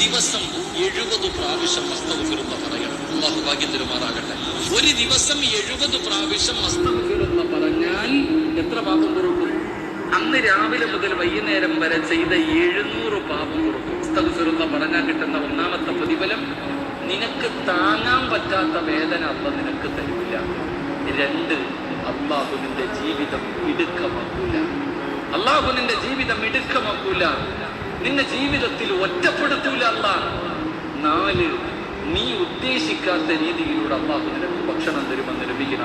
ദിവസം എഴുപത് പ്രാവശ്യം മസ്തഫിറുന്ന പറയണം. അള്ളാഹു ഭാഗ്യം തരുമാറാകട്ടെ ഒരു ദിവസം എഴുപത് പ്രാവശ്യം മസ്തഫിറുന്ന പറഞ്ഞാൽ എത്ര പാപം തുറക്കും അന്ന് രാവിലെ മുതൽ വൈകുന്നേരം വരെ ചെയ്ത എഴുന്നൂറ് പാപം തുറക്കും പറഞ്ഞാൽ കിട്ടുന്ന ഒന്നാമത്തെ പ്രതിഫലം നിനക്ക് താങ്ങാൻ പറ്റാത്ത വേദന അല്ല നിനക്ക് തരില്ല. രണ്ട് അള്ളാഹുവിന്റെ ജീവിതം ഇടുക്കമാക്കൂല അള്ളാഹുവിന്റെ ജീവിതം ഇടുക്കമാക്കൂല നിന്റെ ജീവിതത്തിൽ ഒറ്റപ്പെടുത്തൂല അല്ല നാല് നീ ഉദ്ദേശിക്കാത്ത രീതിയിലൂടെ അള്ളാഹു നിനക്ക് ഭക്ഷണം തരുമെന്ന് ലഭിക്കുന്ന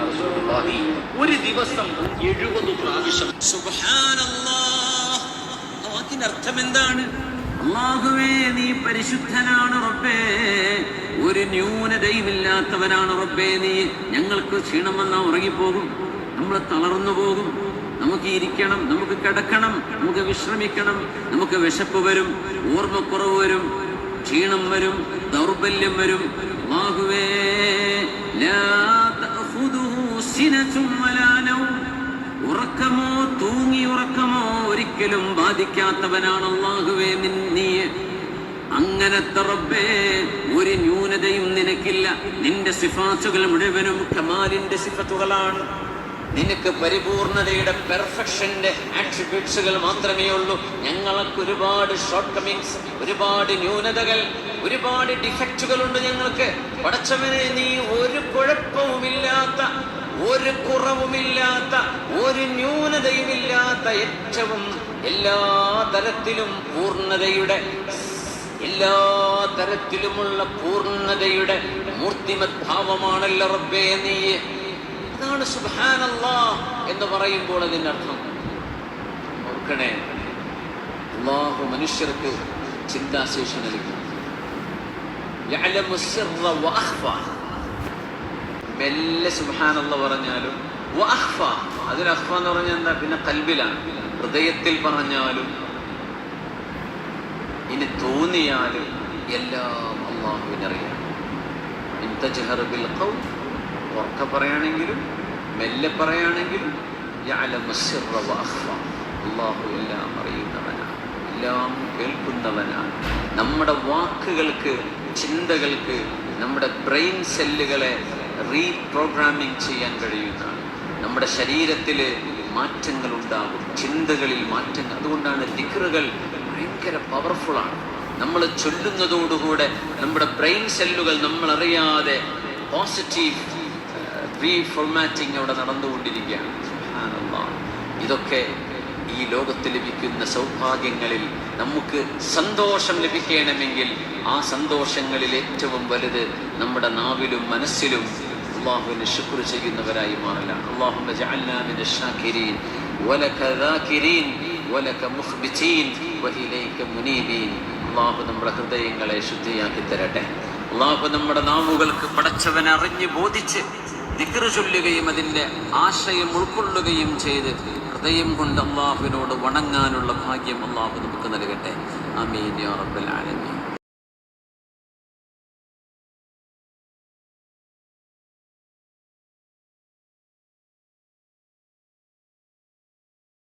ഒരു ദിവസം എഴുപത് പ്രാവശ്യം. അർത്ഥം എന്താണ് അള്ളാഹുവേ നീ പരിശുദ്ധനാണ് റബ്ബേ. ഒരു ന്യൂനതയുമില്ലാത്തവനാണ് റബ്ബേ. നീ ഞങ്ങൾക്ക് ക്ഷീണം വന്നാൽ ഉറങ്ങിപ്പോകും. നമ്മൾ തളർന്നു പോകും. നമുക്ക് ഇരിക്കണം നമുക്ക് കിടക്കണം നമുക്ക് വിശ്രമിക്കണം നമുക്ക് വിശപ്പ് വരും ഓർമ്മക്കുറവ് വരും ക്ഷീണം വരും ദൗർബല്യം വരും. നൗം. ഉറക്കമോ തൂങ്ങി ഉറക്കമോ ഒരിക്കലും ബാധിക്കാത്തവനാണ് അള്ളാഹുവേ നീ അങ്ങനത്തെ റബ്ബേ ഒരു ന്യൂനതയും നിനക്കില്ല. നിന്റെ സിഫാത്തുകൾ മുഴുവനും കമാലിന്റെ സിഫത്തുകളാണ്. നിനക്ക് പരിപൂർണതയുടെ പെർഫെക്ഷന്റെ ആട്രിബ്യൂട്ട്സുകൾ മാത്രമേ ഉള്ളൂ. ഞങ്ങൾക്ക് ഒരുപാട് ഷോർട്ട് കമ്മിങ്സ് ഒരുപാട് ന്യൂനതകൾ ഒരുപാട് ഡിഫക്റ്റുകളുണ്ട് ഞങ്ങൾക്ക്. പടച്ചവനെ നീ ഒരു കുഴപ്പവുമില്ലാത്ത ഒരു കുറവുമില്ലാത്ത ഒരു ന്യൂനതയുമില്ലാത്ത ഏറ്റവും എല്ലാ തരത്തിലും പൂർണതയുടെ എല്ലാ തരത്തിലുമുള്ള പൂർണതയുടെ മൂർത്തിമത് ഭാവമാണല്ലോ റബ്ബേ നീ. അതാണ് സുഹാനല്ലാ എന്ന് പറയുമ്പോൾ അതിന്റെ അർത്ഥം. ഓർക്കണേ. അള്ളാഹു മനുഷ്യർക്ക് ചിന്താശേഷി നൽകി. മെല്ലെ സുഹാനല്ല പറഞ്ഞാലും അതിന് അഖ്ഫ എന്ന് പറഞ്ഞാൽ എന്താ? പിന്നെ കൽബിലാണ്. ഹൃദയത്തിൽ പറഞ്ഞാലും ഇനി തോന്നിയാലും എല്ലാം അള്ളാഹുവിനറിയാം ഉറക്ക പറയുകയാണെങ്കിലും മെല്ലെ പറയുകയാണെങ്കിലും. അള്ളാഹു എല്ലാം അറിയുന്നവനാണ് എല്ലാം കേൾക്കുന്നവനാണ്. നമ്മുടെ വാക്കുകൾക്ക് ചിന്തകൾക്ക് നമ്മുടെ ബ്രെയിൻ സെല്ലുകളെ റീപ്രോഗ്രാമിംഗ് ചെയ്യാൻ കഴിയുന്നതാണ്. നമ്മുടെ ശരീരത്തിൽ മാറ്റങ്ങൾ ഉണ്ടാകും ചിന്തകളിൽ മാറ്റങ്ങൾ. അതുകൊണ്ടാണ് ദിക്റുകൾ ഭയങ്കര പവർഫുള്ളാണ് നമ്മൾ ചൊല്ലുന്നതോടുകൂടെ നമ്മുടെ ബ്രെയിൻ സെല്ലുകൾ നമ്മളറിയാതെ പോസിറ്റീവ് റീഫോർമാറ്റിംഗ് അവിടെ നടന്നുകൊണ്ടിരിക്കുകയാണ്. ഇതൊക്കെ ഈ ലോകത്ത് ലഭിക്കുന്ന സൗഭാഗ്യങ്ങളിൽ നമുക്ക് സന്തോഷം ലഭിക്കണമെങ്കിൽ ആ സന്തോഷങ്ങളിൽ ഏറ്റവും വലുത് നമ്മുടെ നാവിലും മനസ്സിലും അള്ളാഹുവിന് ശുക്ർ ചെയ്യുന്നവരായി മാറലാണ്. അള്ളാഹു നമ്മുടെ ഹൃദയങ്ങളെ ശുദ്ധിയാക്കി തരട്ടെ. അള്ളാഹു നമ്മുടെ നാവുകൾക്ക് പടച്ചവനറിഞ്ഞ് ബോധിച്ച് ദിക്റ് ചൊല്ലുകയും അതിന്റെ ആശയം ഉൾക്കൊള്ളുകയും ചെയ്ത് ഹൃദയം കൊണ്ട് അള്ളാഹുവിനോട് വണങ്ങാനുള്ള ഭാഗ്യം അള്ളാഹു നമുക്ക് നൽകട്ടെ. അമീൻ യാ റബ്ബൽ ആലമീൻ.